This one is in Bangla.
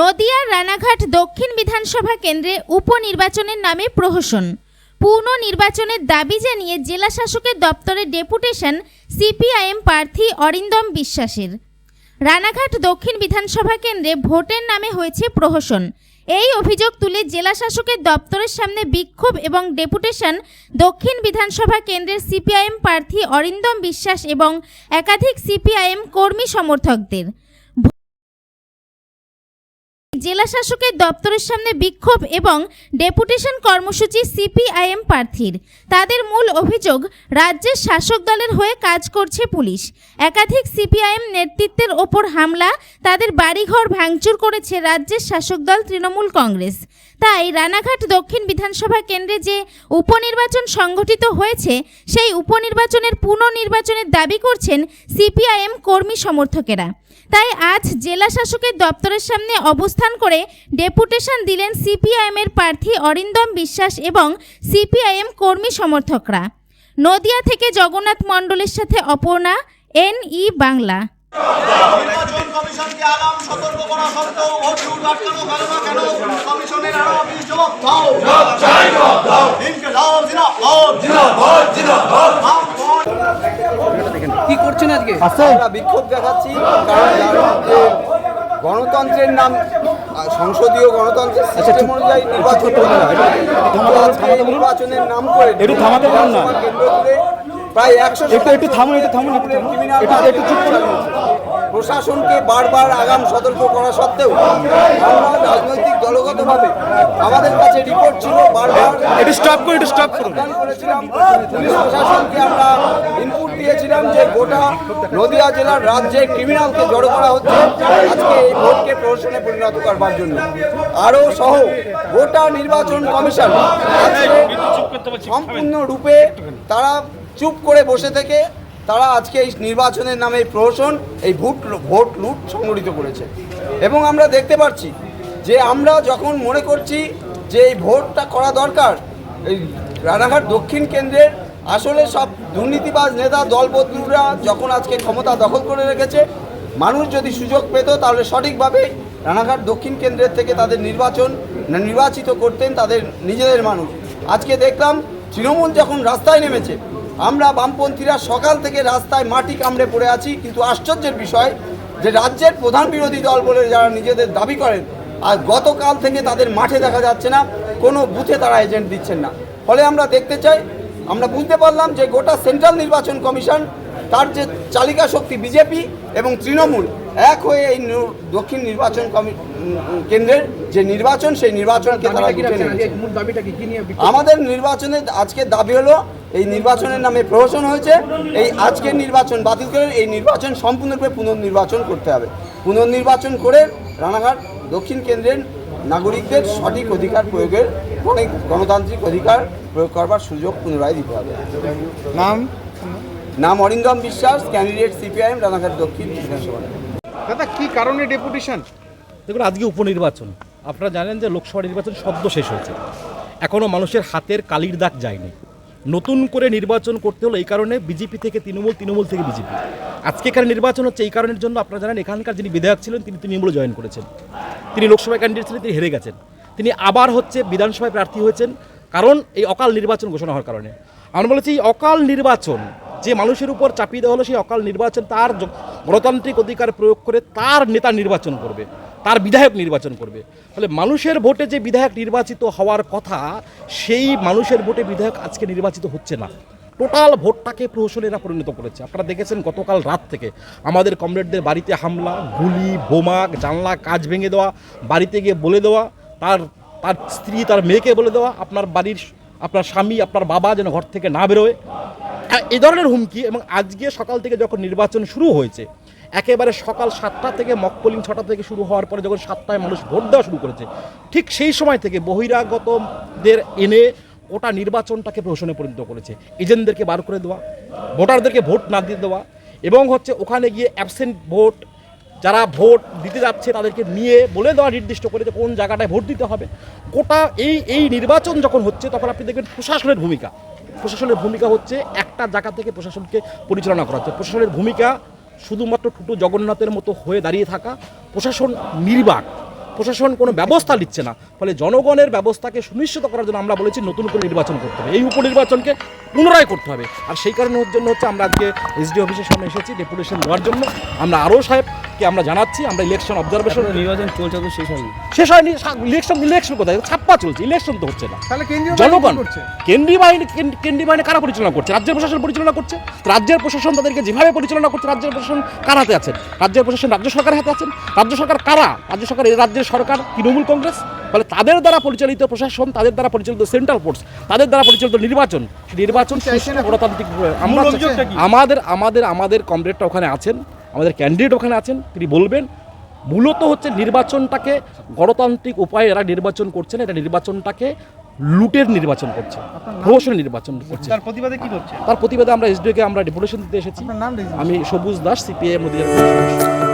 নদিয়ার রানাঘাট দক্ষিণ বিধানসভা কেন্দ্রে উপনির্বাচনের নামে প্রহসন। পুনঃ নির্বাচনের দাবি জানিয়ে জেলা শাসকের দপ্তরে ডেপুটেশন সিপিআইএম প্রার্থী অরিন্দম বিশ্বাসের। রানাঘাট দক্ষিণ বিধানসভা কেন্দ্রে ভোটের নামে হয়েছে প্রহসন। এই অভিযোগ তুলে জেলা শাসকের দপ্তরের সামনে বিক্ষোভ এবং ডেপুটেশন দক্ষিণ বিধানসভা কেন্দ্রের সিপিআইএম প্রার্থী অরিন্দম বিশ্বাস এবং একাধিক সিপিআইএম কর্মী সমর্থকদের। জেলা শাসকের দপ্তরের সামনে বিক্ষোভ এবং ডেপুটেশন কর্মসূচি সিপিআইএম প্রার্থীর। তাদের মূল অভিযোগ, রাজ্যের শাসক দলের হয়ে কাজ করছে পুলিশ। একাধিক সিপিআইএম নেতৃত্বের ওপর হামলা, তাদের বাড়িঘর ভাঙচুর করেছে রাজ্যের শাসক দল তৃণমূল কংগ্রেস। তাই রানাঘাট দক্ষিণ বিধানসভা কেন্দ্রে যে উপনির্বাচন সংগঠিত হয়েছে, সেই উপনির্বাচনের পুনর্নির্বাচনের দাবি করছেন সিপিআইএম কর্মী সমর্থকেরা। তাই আজ জেলা শাসকের দপ্তরের সামনে অবস্থান করে ডেপুটেশন দিলেন সিপিআইএমের প্রার্থী অরিন্দম বিশ্বাস এবং সিপিআইএম কর্মী সমর্থকরা। নদিয়া থেকে জগন্নাথ মণ্ডলের সাথে অপর্ণা এন ই বাংলা। নির্বাচন কমিশনকে আগাম সতর্ক করা সত্ত্বেও ভোট আটকানো গেল না কেন? কমিশনের আরও অফিস জবাব দাও। দিনকে দাও জিনাফর জিনাফর কি করছেন আজকে? আমরা বিক্ষোভ দেখাচ্ছি কারণ যে গণতন্ত্রের নাম সংসদীয় গণতন্ত্রের সিস্টেম অনুযায়ী নির্বাচন হয় নির্বাচনের নাম করে একটু থামাতে পারুন না। প্রায় একশো একটু- একটু থামুন, একটু থামুন, একটু চুপ করুন। প্রশাসনকে বারবার আগাম সতর্ক করা সত্ত্বেও আমরা রাজনৈতিক দলগতভাবে আমাদের কাছে রিপোর্ট ছিল বারবার একটু স্টপ করুন, একটু স্টপ করুন। পুলিশ প্রশাসনকে আমরা ইনপুট দিয়েছিলাম যে গোটা নদিয়া জেলার রাজ্যে ক্রিমিনালকে জড়ো করা হচ্ছে। আজকে এই ভোটকে প্রহসনে পরিণত করবার জন্য। আরও সহ গোটা নির্বাচন কমিশন সম্পূর্ণ রূপে তারা চুপ করে বসে থেকে তারা আজকে এই নির্বাচনের নামে প্রহসন, এই ভোট ভোট লুট সংগঠিত করেছে। এবং আমরা দেখতে পাচ্ছি যে আমরা যখন মনে করছি যে এই ভোটটা করা দরকার এই রানাঘাট দক্ষিণ কেন্দ্রের আসলে সব দুর্নীতিবাজ নেতা, দলবদলুরা যখন আজকে ক্ষমতা দখল করে রেখেছে, মানুষ যদি সুযোগ পেত তাহলে সঠিকভাবে রানাঘাট দক্ষিণ কেন্দ্রের থেকে তাদের নির্বাচন নির্বাচিত করতেন তাদের নিজেদের মানুষ। আজকে দেখলাম তৃণমূল যখন রাস্তায় নেমেছে, আমরা বামপন্থীরা সকাল থেকে রাস্তায় মাটি কামড়ে পড়ে আছি, কিন্তু আশ্চর্যের বিষয় যে রাজ্যের প্রধান বিরোধী দল বলে যারা নিজেদের দাবি করেন, আর গতকাল থেকে তাদের মাঠে দেখা যাচ্ছে না কোনো বুথে তারা এজেন্ট দিচ্ছেন না। ফলে আমরা দেখতে চাই আমরা বুঝতে পারলাম যে গোটা সেন্ট্রাল নির্বাচন কমিশন তার যে চালিকা শক্তি বিজেপি এবং তৃণমূল এক হয়ে এই দক্ষিণ নির্বাচন কেন্দ্রের যে নির্বাচন সেই নির্বাচনকে। আজকে আমাদের নির্বাচনের আজকের দাবি হলো এই নির্বাচনের নামে প্রহসন হয়েছে এই আজকের নির্বাচন বাতিল করে এই নির্বাচন সম্পূর্ণরূপে পুনর্নির্বাচন করতে হবে। পুনর্নির্বাচন করে রানাঘাট দক্ষিণ কেন্দ্রের নাগরিকদের সঠিক অধিকার প্রয়োগের অনেক গণতান্ত্রিক অধিকার প্রয়োগ করবার সুযোগ পুনরায় দিতে হবে। নাম? নাম অরিন্দম বিশ্বাস ক্যান্ডিডেট সিপিআইএম রানাঘাট দক্ষিণ বিধানসভা। দাদা কি কারণে ডেপুটেশন? দেখুন আজকে উপনির্বাচন। আপনারা জানেন যে লোকসভা নির্বাচন শব্দ শেষ হয়েছে। এখনও মানুষের হাতের কালির দাগ যায়নি। নতুন করে নির্বাচন করতে হলো এই কারণে বিজেপি থেকে তৃণমূল তৃণমূল থেকে বিজেপি। আজকে এখানে নির্বাচন হচ্ছে এই কারণের জন্য আপনারা জানেন, এখানকার যিনি বিধায়ক ছিলেন, তিনি তৃণমূলে জয়েন করেছেন। তিনি লোকসভায় ক্যান্ডিডেট ছিলেন, তিনি হেরে গেছেন। তিনি আবার হচ্ছে বিধানসভায় প্রার্থী হয়েছেন, কারণ এই অকাল নির্বাচন ঘোষণা হওয়ার কারণে। আমরা বলেছি, এই অকাল নির্বাচন, যে মানুষের উপর চাপিয়ে দেওয়া হলো, সেই অকাল নির্বাচন তার গণতান্ত্রিক অধিকার প্রয়োগ করে তার নেতা নির্বাচন করবে। তার বিধায়ক নির্বাচন করবে। ফলে মানুষের ভোটে যে বিধায়ক নির্বাচিত হওয়ার কথা, সেই মানুষের ভোটে বিধায়ক আজকে নির্বাচিত হচ্ছে না। টোটাল ভোটটাকে প্রহসনেরা পরিণত করেছে। আপনারা দেখেছেন গতকাল রাত থেকে আমাদের কমরেডদের বাড়িতে হামলা, গুলি, বোমা, জানলা কাজ ভেঙে দেওয়া, বাড়িতে গিয়ে বলে দেওয়া, তার তার স্ত্রী, তার মেয়েকে বলে দেওয়া, আপনার বাড়ির আপনার স্বামী, আপনার বাবা যেন ঘর থেকে না বেরোয়। এই ধরনের হুমকি এবং আজকে সকাল থেকে যখন নির্বাচন শুরু হয়েছে একেবারে সকাল সাতটা থেকে মকপলিং ছটা থেকে শুরু হওয়ার পরে যখন সাতটায় মানুষ ভোট দেওয়া শুরু করেছে, ঠিক সেই সময় থেকে বহিরাগতদের এনে ওটা নির্বাচনটাকে প্রহসনে পরিণত করেছে। এজেন্টদেরকে বার করে দেওয়া, ভোটারদেরকে ভোট না দিয়ে দেওয়া এবং হচ্ছে ওখানে গিয়ে অ্যাবসেন্ট ভোট, যারা ভোট দিতে যাচ্ছে তাদেরকে নিয়ে বলে দেওয়া নির্দিষ্ট করে যে কোন জায়গাটায় ভোট দিতে হবে। গোটা এই এই নির্বাচন যখন হচ্ছে তখন আপনি দেখবেন প্রশাসনের ভূমিকা। প্রশাসনের ভূমিকা হচ্ছে একটা জায়গা থেকে প্রশাসনকে পরিচালনা করা হচ্ছে। প্রশাসনের ভূমিকা শুধুমাত্র টুটু জগন্নাথের মতো হয়ে দাঁড়িয়ে থাকা প্রশাসন নির্বাক। প্রশাসন কোনো ব্যবস্থা নিচ্ছে না। ফলে জনগণের ব্যবস্থাকে সুনিশ্চিত করার জন্য আমরা বলেছি নতুন করে নির্বাচন করতে হবে। এই উপনির্বাচনকে পুনরায় করতে হবে। আর সেই কারণের জন্য হচ্ছে আমরা আজকে এসডি অফিসের সামনে এসেছি। ডেপুটেশন দেওয়ার জন্য। আমরা আরও সাহেবকে আমরা জানাচ্ছি আমরা ইলেকশন অবজারভেশন নির্বাচন চলছে তো শেষ হয়নি। শেষ হয়নি ইলেকশন ইলেকশন কোথায়? ছাপ্পা চলছে ইলেকশন তো হচ্ছে না। তাহলে কেন্দ্রীয় বাহিনী জনগণ কি করছে? কেন্দ্রীয় বাহিনী কেন্দ্রীয় বাহিনী কারা পরিচালনা করছে? রাজ্যের প্রশাসন পরিচালনা করছে? রাজ্যের প্রশাসন তাদেরকে যেভাবে পরিচালনা করছে রাজ্যের প্রশাসন কার হাতে আছেন? রাজ্যের প্রশাসন রাজ্য সরকারের হাতে আছেন? রাজ্য সরকার কারা? রাজ্য সরকার এই রাজ্যের সরকার তৃণমূল কংগ্রেস? ফলে তাদের দ্বারা পরিচালিত প্রশাসন তাদের দ্বারা পরিচালিত সেন্ট্রাল ফোর্স তাদের দ্বারা পরিচালিত নির্বাচন নির্বাচন গণতান্ত্রিক আমরা আমাদের আমাদের আমাদের কমরেডটা ওখানে আছেন। আমাদের ক্যান্ডিডেট ওখানে আছেন তিনি বলবেন মূলত হচ্ছে নির্বাচনটাকে গণতান্ত্রিক উপায়ে এরা নির্বাচন করছেন না এটা নির্বাচনটাকে লুটের নির্বাচন করছে প্রহসনের নির্বাচন করছে। তার প্রতিবাদে কি করছে তার প্রতিবাদে আমরা এসডিওকে আমরা ডেপুটেশন দিতে এসেছি। আমি সবুজ দাস সিপিআই নদীয়ার